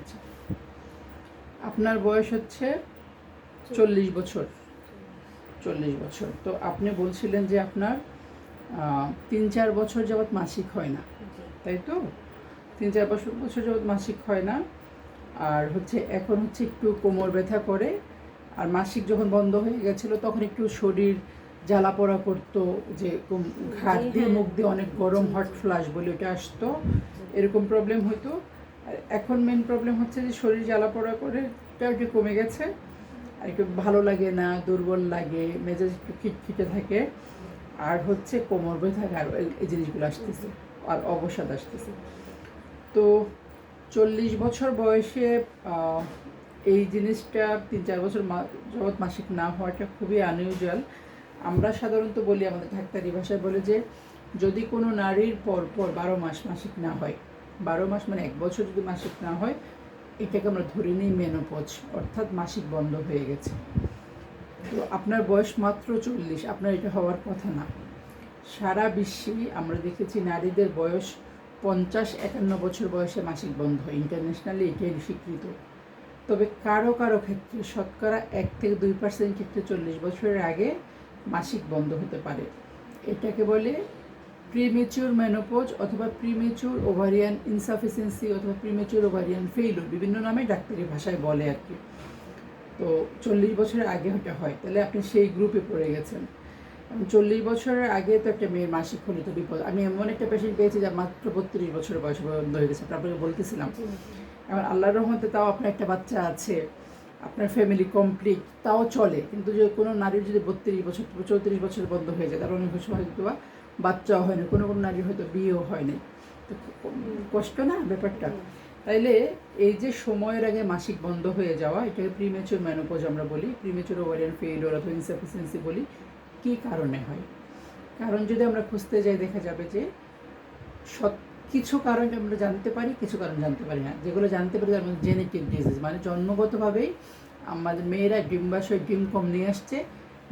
আচ্ছা আপনার বয়স হচ্ছে চল্লিশ বছর। চল্লিশ বছর। তো আপনি বলছিলেন যে আপনার তিন চার বছর যাবৎ মাসিক হয় না। তাই তো? তিন চার বছর বছর যাবৎ মাসিক হয় না। আর হচ্ছে এখন হচ্ছে একটু কোমর ব্যথা করে। আর মাসিক যখন বন্ধ হয়ে গেছিল তখন একটু শরীর জ্বালা পোড়া করতো যে ঘাট দিয়ে হ্যাঁ। মুখ দিয়ে অনেক গরম হট ফ্লাশ বলে ওটা আসতো। এরকম প্রবলেম হতো। এখন মেন প্রবলেম হচ্ছে যে শরীর জ্বালা পোড়া করে একটু কমে গেছে। আর একটু ভালো লাগে না, দুর্বল লাগে, মেজাজ একটু খিটখিটে থাকে। আর হচ্ছে কোমর ব্যথা আর এই- জিনিসগুলো আসতেছে, আর অবসাদ আসতেছে। তো চল্লিশ বছর বয়সে এই জিনিসটা তিন চার বছর যাবৎ মাসিক না হওয়াটা খুবই আনইউজুয়াল আমরা সাধারণত বলি আমাদের ডাক্তারি ভাষায় বলে যে, যদি কোনো নারীর পর পর বারো মাস মাসিক না হয় বারো মাস মানে এক বছর যদি মাসিক না হয়, এটাকে আমরা ধরে নিই মেনোপজ অর্থাৎ মাসিক বন্ধ হয়ে গেছে। তো আপনার বয়স মাত্র চল্লিশ, আপনার এটা হওয়ার কথা না। সারা বিশ্বে আমরা দেখেছি নারীদের বয়স পঞ্চাশ একান্ন বছর বয়সে মাসিক বন্ধ হয় ইন্টারন্যাশনালি এটাই স্বীকৃত। তবে কারও কারও ক্ষেত্রে শতকরা এক থেকে দুই পার্সেন্ট ক্ষেত্রে চল্লিশ বছরের আগে মাসিক বন্ধ হতে পারে। এটাকে বলে প্রিমেচিউর মেনোপোজ অথবা প্রিমেচিউর ওভারিয়ান ইনসাফিসিয়েন্সি অথবা প্রিমেচিউর ওভারিয়ান ফেইলুর বিভিন্ন নামে ডাক্তারি ভাষায় বলে আর কি। তো চল্লিশ বছরের আগে ওটা হয় তাহলে আপনি সেই গ্রুপে পড়ে গেছেন। চল্লিশ বছরের আগে তো একটা মেয়ের মাসিক হলে তো বিপদ। আমি এমন একটা পেশেন্ট পেয়েছি যা মাত্র বত্রিশ বছর বয়স বন্ধ হয়ে গেছে আপনাকে বলতেছিলাম। এবার আল্লাহর রহমতে তাও আপনার একটা বাচ্চা আছে আপনার ফ্যামিলি কমপ্লিট তাও চলে। কিন্তু যে কোনো নারীর যদি বত্রিশ বছর চৌত্রিশ বছর বন্ধ হয়ে যায় তার অনেক সময় হয়তো বা বাচ্চাও হয়নি কোনো কোনো নারীর হয়তো বিয়েও হয় হয়নি তো কষ্ট না ব্যাপারটা? তাইলে এই যে সময়ের আগে মাসিক বন্ধ হয়ে যাওয়া, এটাকে প্রিমেচুর ম্যানোপোজ আমরা বলি প্রিমেচুর ওভারিয়ান ফেইলিওর অথবা ইনসাফিসিয়েন্সি বলি, কী কারণে হয়? কারণ যদি আমরা খুঁজতে যাই, দেখা যাবে যে সব কিছু কারণ আমরা জানতে পারি, কিছু কারণ জানতে পারি না। যেগুলো জানতে পারি তার মধ্যে জেনেটিক ডিজিজ মানে জন্মগতভাবেই আমাদের মেয়েরা ডিম্বাশয় ডিম কম নিয়ে আসছে,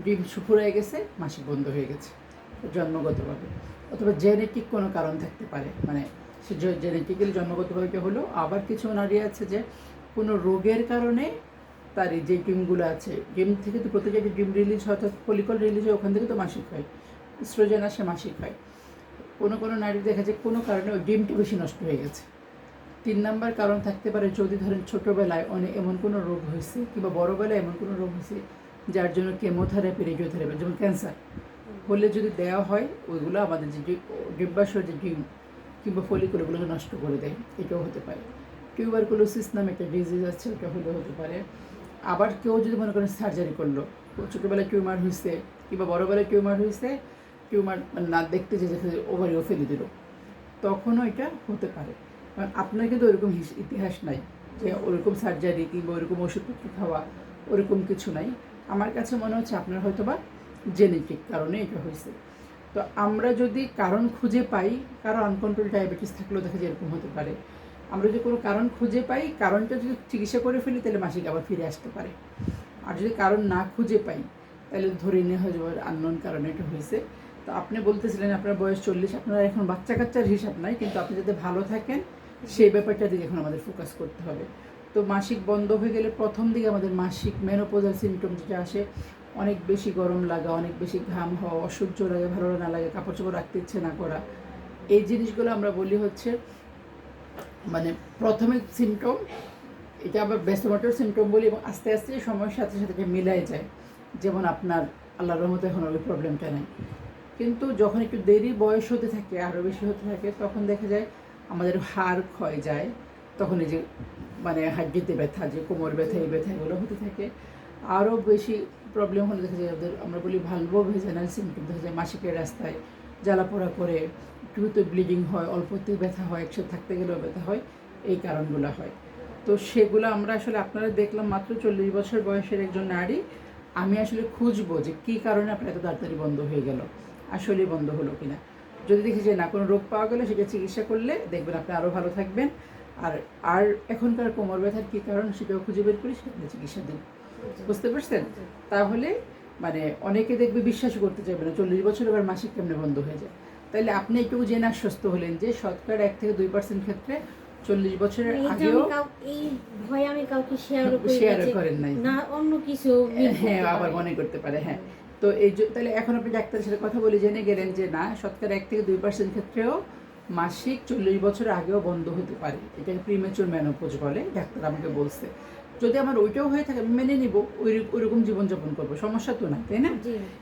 ডিম সুফুরায় গেছে, মাসিক বন্ধ হয়ে গেছে। জন্মগতভাবে। অথবা জেনেটিক কোনো কারণ থাকতে পারে। মানে সে জেনেটিক্যালি জন্মগতভাবে হলো, আবার কিছু নারী আছে যে কোনো রোগের কারণে তার যে ডিমগুলো আছে ডিম থেকে তো প্রত্যেকটা ডিম রিলিজ হয়, অর্থাৎ পলিকল রিলিজ হয়, ওখান থেকে তো মাসিক হয়। স্ট্রোজেন আসে, মাসিক হয়। কোনো কোনো নারী দেখা যায় কোনো কারণে ওই ডিমটা বেশি নষ্ট হয়ে গেছে। তিন নাম্বার কারণ থাকতে পারে যদি ধরেন ছোটোবেলায় অনেক এমন কোনো রোগ হয়েছে কিংবা বড়োবেলায় এমন কোনো রোগ হয়েছে যার জন্য কেমোথেরাপি রেডিওথেরাপি যেমন ক্যান্সার হলে যদি দেওয়া হয়, ওইগুলো আমাদের যে ডিম্বাশয় যে ডিম কিংবা ফলিকুল ওগুলোকে নষ্ট করে দেয়। এটাও হতে পারে। টিউবারকুলোসিস নামে একটা ডিজিজ আছে, ওটা হলেও হতে পারে। আবার কেউ যদি মনে করেন সার্জারি করল, ছোটোবেলায় টিউমার হয়েছে কিংবা বড়োবেলায় টিউমার হয়েছে টিউমার মানে না দেখতে যে ওভারিও ফেলে দিল, তখনও এটা হতে পারে। কারণ আপনার কিন্তু ওরকম হিস- ইতিহাস নাই যে ওরকম সার্জারি কিংবা ওরকম ওষুধপত্র খাওয়া, ওরকম কিছু নাই। আমার কাছে মনে হচ্ছে আপনার হয়তো বা জেনেটিক কারণে এটা হয়েছে। তো আমরা যদি কারণ খুঁজে পাই, কারও আনকন্ট্রোল ডায়াবেটিস থাকলেও দেখা যায় এরকম হতে পারে। আমরা যদি কোনো কারণ খুঁজে পাই, কারণটা যদি চিকিৎসা করে ফেলি, তাহলে মাসিক আবার ফিরে আসতে পারে। আর যদি কারণ না খুঁজে পাই, তাহলে ধরে নিয়ে হয়ে আননোন কারণে এটা হয়েছে। তো আপনি বলতেছিলেন আপনার বয়স চল্লিশ, আপনার এখন বাচ্চা কাচ্চার হিসাব নাই, কিন্তু আপনি যাতে ভালো থাকেন, সেই ব্যাপারটা দিকে এখন আমাদের ফোকাস করতে হবে। তো মাসিক বন্ধ হয়ে গেলে প্রথম দিকে আমাদের মাসিক মেনোপোজাল সিমটম যেটা আসে অনেক বেশি গরম লাগা, অনেক বেশি ঘাম হওয়া, অসহ্য লাগে, ভালো না লাগে কাপড় চোপড় রাখতে ইচ্ছে না করা। এই জিনিসগুলো আমরা বলি হচ্ছে মানে প্রথমে সিমটম এটা আবার ব্যস্তমাটোর সিমটম বলি এবং আস্তে আস্তে সময়ের সাথে সাথে মিলাই যায়। যেমন আপনার আল্লাহর রহমতে এখন ওই প্রবলেমটা নেই। কিন্তু যখন একটু দেরি বয়স হতে থাকে আরও বেশি হতে থাকে, তখন দেখা যায় আমাদের হাড় ক্ষয় যায়। তখন এই যে মানে হাড্ডিতে ব্যথা, যে কোমর ব্যথা, এই ব্যথা এগুলো হতে থাকে। আরও বেশি প্রবলেম হলে দেখা যায় ওদের, আমরা বলি ভালভো ভেজানাল সিমটম দেখা যায় মাসিকের রাস্তায় জ্বালাপোড়া করে একটুতে ব্লিডিং হয়, অল্পতেই ব্যথা হয়, একসাথে থাকতে গেলেও ব্যথা হয়, এই কারণগুলো হয়। তো সেগুলো আমরা আসলে আপনারা দেখলাম মাত্র চল্লিশ বছর বয়সের একজন নারী। আমি আসলে খুঁজবো যে কী কারণে আপনার এত তাড়াতাড়ি বন্ধ হয়ে গেল আসলে বন্ধ হলো কিনা। যদি দেখি যে না কোনো রোগ পাওয়া গেলে, সেটা চিকিৎসা করলে দেখবেন আপনি আরও ভালো থাকবেন। আর আর এখনকার কোমর ব্যথার কী কারণ সেটাও খুঁজে বের করি সেটা চিকিৎসা দিন বুঝতে পারছেন? তাহলে মানে অনেকে দেখবে বিশ্বাস করতে চাইবে না চল্লিশ বছর এবার মাসিক কেমনে বন্ধ হয়ে যায়? তাইলে আপনি একটু জেনে আশ্বস্ত হলেন যে শতকরা এক থেকে দুই পার্সেন্ট ক্ষেত্রে চল্লিশ বছরের আগেও আমি এই ভয়ে আমি কাউকে শেয়ার শেয়ার করেন নাই। না অন্য কিছু হ্যাঁ আবার মনে করতে পারে হ্যাঁ। তো এই তাহলে এখন আপনি ডাক্তারের সাথে কথা বলে জেনে গেলেন যে না শতকরা এক থেকে দুই পার্সেন্ট ক্ষেত্রেও মাসিক চল্লিশ বছর আগেও বন্ধ হতে পারে। এটাকে প্রিমেচুর ম্যানোপোজ বলে ডাক্তার আমাকে বলছে। যদি আমার ওইটাও হয়ে থাকে, আমি মেনে নিব, ওই ওইরকম জীবনযাপন করব, সমস্যা তো না তাই না?